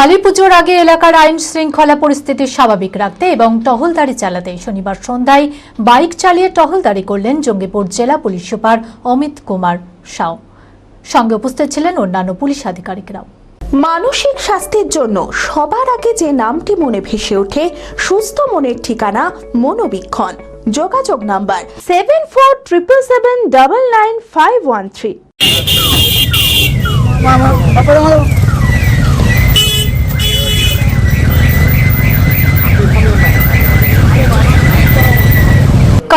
কালী পুজোর আগে এলাকার আইন শৃঙ্খলা পরিস্থিতি স্বাভাবিক রাখতে এবং টহলদারি চালাতে শনিবার সন্ধ্যায় বাইক চালিয়ে টহলদারি করলেন জঙ্গিপুর জেলা পুলিশ সুপার অমিত কুমার সাউ। সঙ্গে উপস্থিত ছিলেন অন্যান্য পুলিশ আধিকারিকরাও। মানসিক স্বাস্থ্যের জন্য সবার আগে যে নামটি মনে ভেসে ওঠে সুস্থ মনের ঠিকানা মনোবীক্ষণ। যোগাযোগ number seven four triple seven double nine five one three.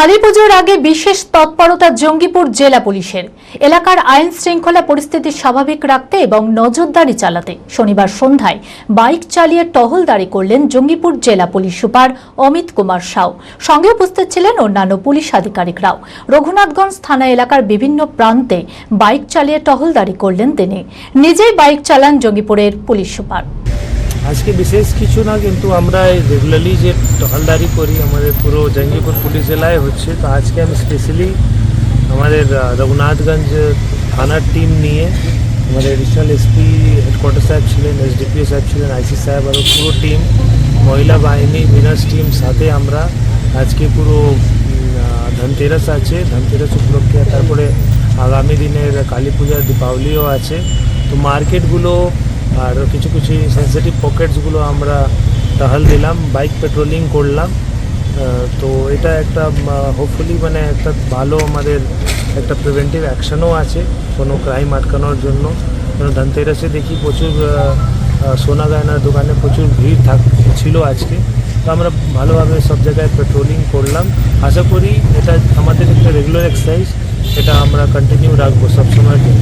Kali পুজোর আগে বিশেষ তৎপরতা জঙ্গিপুর জেলা পুলিশের। এলাকার আইন শৃঙ্খলা পরিস্থিতি স্বাভাবিক রাখতে এবং নজরদারি চালাতে শনিবার সন্ধ্যায় বাইক চালিয়ে টহলদারি করলেন জঙ্গিপুর জেলা পুলিশ সুপার অমিত কুমার সাউ। সঙ্গে উপস্থিত ছিলেন অন্যান্য পুলিশ আধিকারিকরাও। রঘুনাথগঞ্জ থানা এলাকার বিভিন্ন প্রান্তে বাইক চালিয়ে টহলদারি করলেন তিনি। নিজেই বাইক চালান জঙ্গিপুরের পুলিশ সুপার। আজকে বিশেষ কিছু না, কিন্তু আমরা রেগুলারলি যে টহলদারি করি, আমাদের পুরো জঙ্গিপুর পুলিশ জেলায় হচ্ছে। তো আজকে আমি স্পেশালি আমাদের রঘুনাথগঞ্জ থানার টিম নিয়ে আমাদের এডিশনাল এসপি হেডকোয়ার্টার সাহেব ছিলেন এসডিপিও সাহেব ছিলেন আইসি সাহেব আর পুরো টিম মহিলা বাহিনী বিনাস টিম সাথে আমরা আজকে পুরো ধনতেরাস আছে। ধনতেরাস উপলক্ষে তারপরে আগামী দিনের কালী পূজা দীপাবলিও আছে। তো মার্কেটগুলো আর কিছু কিছু সেন্সিটিভ পকেটসগুলো আমরা টহল দিলাম বাইক পেট্রোলিং করলাম। তো এটা একটা হোপফুলি মানে একটা ভালো আমাদের একটা প্রিভেন্টিভ অ্যাকশনও আছে কোনো ক্রাইম আটকানোর জন্য। ধনতেরাসে দেখি প্রচুর সোনা গয়নার দোকানে প্রচুর ভিড় থাক, ছিল আজকে। তো আমরা ভালোভাবে সব জায়গায় পেট্রোলিং করলাম। আশা করি এটা আমাদের একটা রেগুলার এক্সারসাইজ এটা আমরা কন্টিনিউ রাখব সবসময়ের জন্য।